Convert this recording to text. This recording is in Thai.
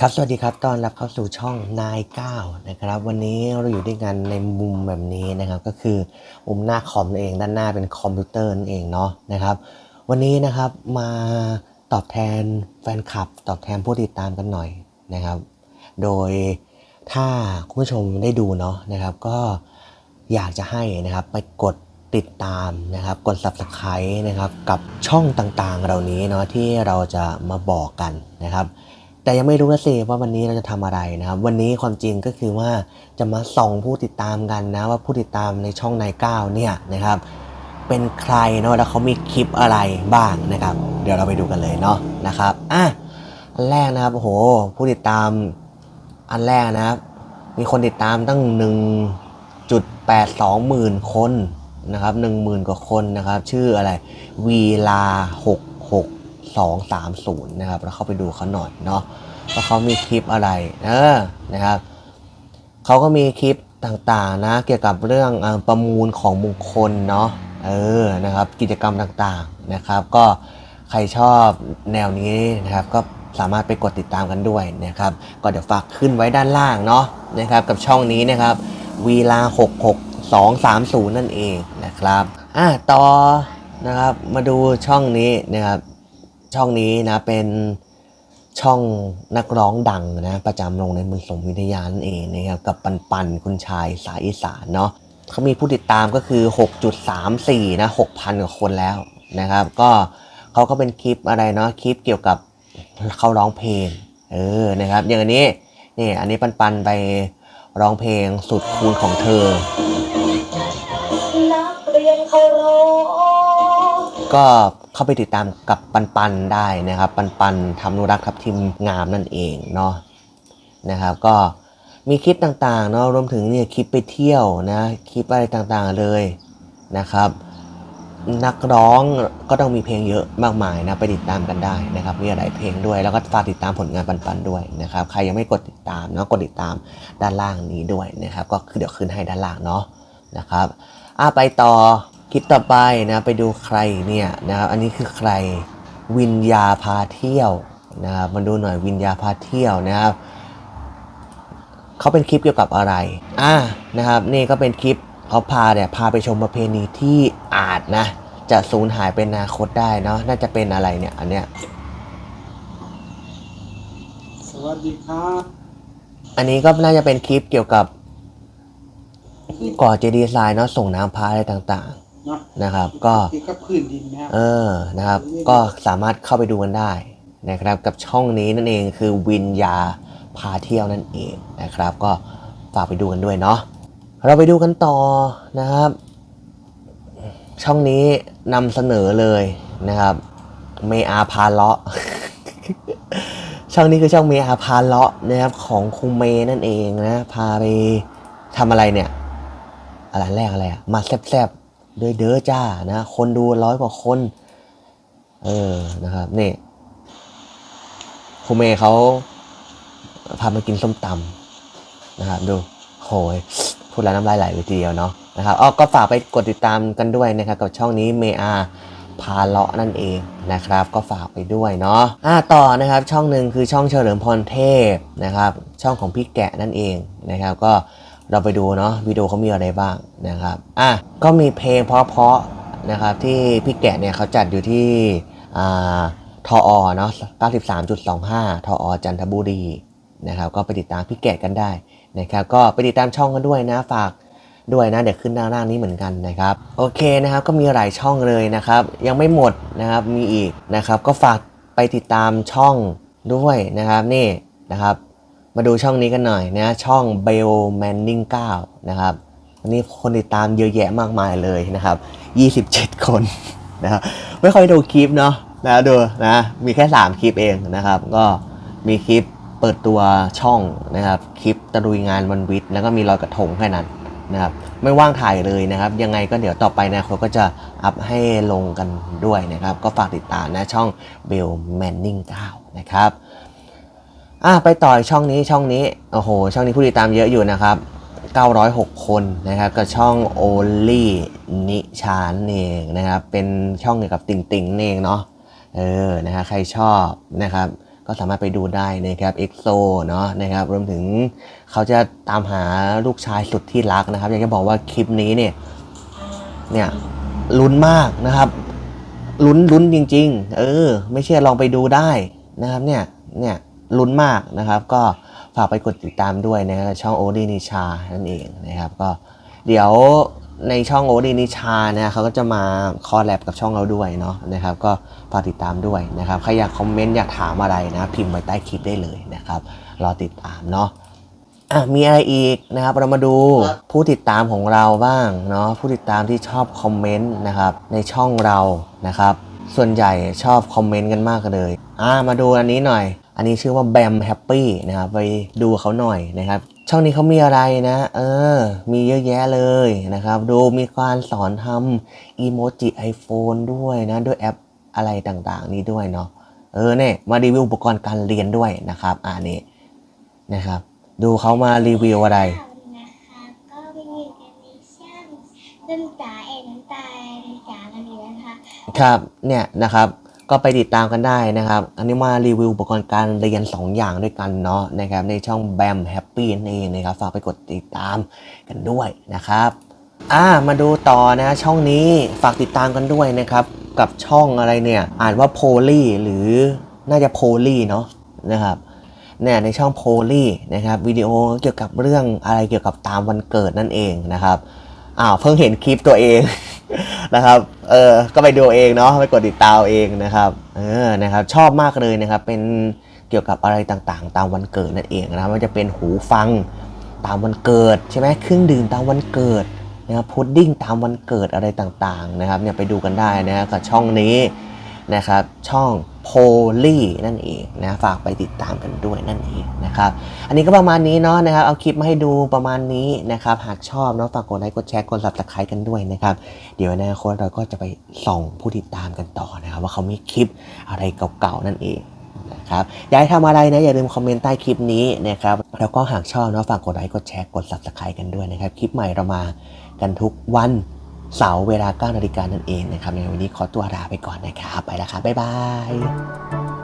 ครับ สวัสดีครับ ตอนรับเข้าสู่ช่องนายเก้านะครับ วันนี้เราอยู่ด้วยกันในมุมแบบนี้นะครับ ก็คือมุมหน้าคอมนั่นเอง ด้านหน้าเป็นคอมพิวเตอร์นั่นเองเนาะนะครับ วันนี้นะครับมาตอบแทนแฟนคลับ ตอบแทนผู้ติดตามกันหน่อยนะครับ โดยถ้าคุณผู้ชมได้ดูเนาะนะครับ ก็อยากจะให้นะครับไปกดติดตามนะครับ กด subscribe นะครับ กับช่องต่างๆ เหล่านี้เนาะที่เราจะมาบอกกันนะครับ แต่ยังไม่รู้นะสิว่าวันนี้เราจะทำอะไรนะครับ วันนี้ความจริงก็คือว่าจะมาส่องผู้ติดตามกันนะว่าผู้ติดตามในช่องนายก้าวเนี่ยนะครับเป็นใครเนาะแล้วเขามีคลิปอะไรบ้างนะครับ เดี๋ยวเราไปดูกันเลยเนาะนะครับอะอันแรกนะครับโอ้โหผู้ติดตามอันแรกนะครับ มีคนติดตามตั้ง 1.82หมื่นคนนะครับ1 0,000 กว่าคนนะครับ ชื่ออะไรวีลา66 230นะครับเราเข้าไปดูเขาหน่อยเนาะ ว่าเขามีคลิปอะไรเออนะครับเขาก็มีคลิปต่างๆนะ เกี่ยวกับเรื่องอประมูลของมงคลเนาะเออนะครับ กิจกรรมต่างๆนะครับ ก็ใครชอบแนวนี้นะครับ ก็สามารถไปกดติดตามกันด้วยนะครับ ก็เดี๋ยวฝากขึ้นไว้ด้านล่างเนาะนะครับ กับช่องนี้นะครับวีลา66230 นั่นเองนะครับอะต่อนะครับมาดูช่องนี้นะครับ ช่องนี้นะเป็น ช่องนักร้องดังนะประจำโรงเรียนบุญสมวิทยานั่นเองนะครับกับปันปันคุณชายสายอีสานเนาะเขามีผู้ติดตามก็คือ 6.34 นะ 6,000 กว่าคนแล้วนะครับ ก็เขาก็เป็นคลิปอะไรเนาะคลิปเกี่ยวกับเขาร้องเพลง เออนะครับ อย่างอันนี้นี่อันนี้ปันปันไปร้องเพลงสุดคูณของเธอ นักเรียนเคารพก็ เข้าไปติดตามกับปันปันได้นะครับ ปันปันทำนุรักษ์ทับทิมงามนั่นเองเนาะนะครับ ก็มีคลิปต่างๆเนาะรวมถึงเนี่ยคลิปไปเที่ยวนะคลิปอะไรต่างๆเลยนะครับ นักร้องก็ต้องมีเพลงเยอะมากมายนะไปติดตามกันได้นะครับ มีหลายเพลงด้วยแล้วก็ฝากติดตามผลงานปันปันๆด้วยนะครับ ใครยังไม่กดติดตามเนาะกดติดตามด้านล่างนี้ด้วยนะครับ ก็คือเดี๋ยวขึ้นให้ด้านล่างเนาะนะครับอะไปต่อ คลิปต่อไปนะไปดูใครเนี่ยนะครับอันนี้คือใครวิญญาพาเที่ยวนะครับมาดูหน่อยวิญญาพาเที่ยวนะครับเขาเป็นคลิปเกี่ยวกับอะไรอ่านะครับนี่ก็เป็นคลิปเขาพาเนี่ยพาไปชมประเพณีที่อาจนะจะสูญหายเป็นอนาคตได้เนาะน่าจะเป็นอะไรเนี่ยอันเนี้ยสวัสดีครับอันนี้ก็น่าจะเป็นคลิปเกี่ยวกับก่อเจดีย์ทรายเนาะส่งน้ำพระอะไรต่างเนาะๆ นะครับ ก็เกี่ยวกับพื้นดินนะครับเออนะครับ ก็สามารถเข้าไปดูกันได้นะครับ กับช่องนี้นั่นเองคือวินยาพาเที่ยวนั่นเองนะครับ ก็ฝากไปดูกันด้วยเนาะเราไปดูกันต่อนะครับ ช่องนี้นำเสนอเลยนะครับ เมอาพาเลาะช่องนี้คือช่องเมอาพาเลาะนะครับของครูเมนั่นเองนะพาไปทำอะไรเนี่ยอะไรแรกอะไรอะมาแซบๆ ด้วยเด้อจ้านะคนดูร้อยกว่าคน เออนะครับนี่ครูเมย์เขาพามากินส้มตำนะครับดูโหยพูดแล้วน้ำลายไหลเลยทีเดียวเนาะนะครับอ๋อก็ฝากไปกดติดตามกันด้วยนะครับกับช่องนี้เมอาพาเลาะนั่นเองนะครับ ก็ฝากไปด้วยเนาะอ่าต่อนะครับช่องหนึ่งคือช่องเฉลิมพรเทพนะครับ ช่องของพี่แกะนั่นเองนะครับ ก็ เราไปดูเนาะวิดีโอเขามีอะไรบ้างนะครับอะก็มีเพลงเพราะๆนะครับที่พี่แกะเนี่ยเขาจัดอยู่ที่อ่าทออเนาะ93.25 ทออจันทบุรีนะครับก็ไปติดตามพี่แกะกันได้นะครับก็ไปติดตามช่องกันด้วยนะฝากด้วยนะเดี๋ยวขึ้นด้านล่างนี้เหมือนกันนะครับโอเคนะครับก็มีหลายช่องเลยนะครับ ยังไม่หมดนะครับมีอีกนะครับ ก็ฝากไปติดตามช่องด้วยนะครับนี่นะครับ มาดูช่องนี้กันหน่อยนะช่อง b e l m a n n i n g 9นะครับวันนี้คนติดตามเยอะแยะมากมายเลยนะครับ 27 คนนะครับไม่ค่อยดูคลิปเนาะนะดูนะมีแค่ 3 คลิปเองนะครับ ก็มีคลิปเปิดตัวช่องนะครับ คลิปตะลุยงานวันวิทย์แล้วก็มีลอยกระทงแค่นั้นนะครับไม่ว่างถ่ายเลยนะครับ ยังไงก็เดี๋ยวต่อไปนะเขาก็จะอัพให้ลงกันด้วยนะครับ ก็ฝากติดตามนะช่อง Bill Manning 9นะครับ อะไปต่อช่องนี้ช่องนี้ โอ้โห ช่องนี้ผู้ติดตามเยอะอยู่นะครับ 906 คนนะครับ กับช่อง Only นิชานเองนะครับ เป็นช่องเกี่ยวกับติ่งติ่งๆนั่นเองเนาะ เออ นะฮะ ใครชอบนะครับ ก็สามารถไปดูได้นะครับ EXO เนาะนะครับ รวมถึงเขาจะตามหาลูกชายสุดที่รักนะครับ อยากจะบอกว่าคลิปนี้เนี่ย เนี่ยลุ้นมากนะครับ ลุ้นลุ้นจริง ๆ เออ ไม่เชื่อลองไปดูได้นะครับ เนี่ย เนี่ย ลุ้นมากนะครับ ก็ฝากไปกดติดตามด้วยนะช่องโอดีนิชานั่นเองนะครับ ก็เดี๋ยวในช่องโอดีนิชาเนี่ยเขาก็จะมาคอลแลบกับช่องเราด้วยเนาะนะครับ ก็ฝากติดตามด้วยนะครับ ใครอยากคอมเมนต์อยากถามอะไรนะพิมพ์ไว้ใต้คลิปได้เลยนะครับ รอติดตามเนาะอะมีอะไรอีกนะครับ เรามาดูผู้ติดตามของเราบ้างเนาะผู้ติดตามที่ชอบคอมเมนต์นะครับในช่องเรานะครับ ส่วนใหญ่ชอบคอมเมนต์กันมากเลยอ่ามาดูอันนี้หน่อย อันนี้ชื่อว่าแบมแฮปปี้นะครับไปดูเขาหน่อยนะครับ ช่องนี้เขามีอะไรนะ เออ มีเยอะแยะเลยนะครับ ดูมีการสอนทำอีโมจิไอโฟนด้วยนะ ด้วยแอปอะไรต่างๆ นี้ด้วยเนาะเออเนี่ยมารีวิวอุปกรณ์การเรียนด้วยนะครับอ่านี่นะครับ ดูเขามารีวิวอะไรนะคะก็เป็นหนึ่งแอนิเมชั่นน้ำตาเอ็นน้ำตาน้ำตาอะไรอย่างเงี้ยนะคะ ครับเนี่ยนะครับ ก็ไปติดตามกันได้นะครับ อันนี้มารีวิวอุปกรณ์การเรียน 2 อย่างด้วยกันเนาะนะครับในช่อง BAM Happy นั่นเองนะครับฝากไปกดติดตามกันด้วยนะครับอ่ามาดูต่อนะช่องนี้ฝากติดตามกันด้วยนะครับ กับช่องอะไรเนี่ย อ่านว่าโพลีหรือน่าจะโพลีเนาะนะครับเนี่ยในช่องโพลีนะครับวิดีโอเกี่ยวกับเรื่องอะไรเกี่ยวกับตามวันเกิดนั่นเองนะครับอ้าวเพิ่งเห็นคลิปตัวเองนะครับ เออก็ไปดูเองเนาะไปกดติดตามเองนะครับเออนะครับ ชอบมากเลยนะครับ เป็นเกี่ยวกับอะไรต่างๆ ตามวันเกิดนั่นเองนะครับมันจะเป็นหูฟังตามวันเกิดใช่ไหมเครื่องดื่มตามวันเกิดนะครับพุดดิ้งตามวันเกิดอะไรต่างๆนะครับเนี่ยไปดูกันได้นะครับกับช่องนี้นะครับช่อง โพลีนั่นเองนะฝากไปติดตามกันด้วยนั่นเองนะครับ อันนี้ก็ประมาณนี้เนาะนะครับ เอาคลิปมาให้ดูประมาณนี้นะครับ หากชอบเนาะฝากกดไลค์กดแชร์กด subscribe กันด้วยนะครับ เดี๋ยวในอนาคตเราก็จะไปส่องผู้ติดตามกันต่อนะครับ ว่าเขามีคลิปอะไรเก่าๆนั่นเองนะครับอยากให้ทำอะไรนะอย่าลืมคอมเมนต์ใต้คลิปนี้นะครับแล้วก็หากชอบเนาะฝากกดไลค์กดแชร์กด subscribe กันด้วยนะครับ คลิปใหม่เรามากันทุกวัน เสาร์เวลา9นาฬิกานั่นเองนะครับในวันนี้ขอตัวลาไปก่อนนะครับ ไปแล้วครับบ๊ายบาย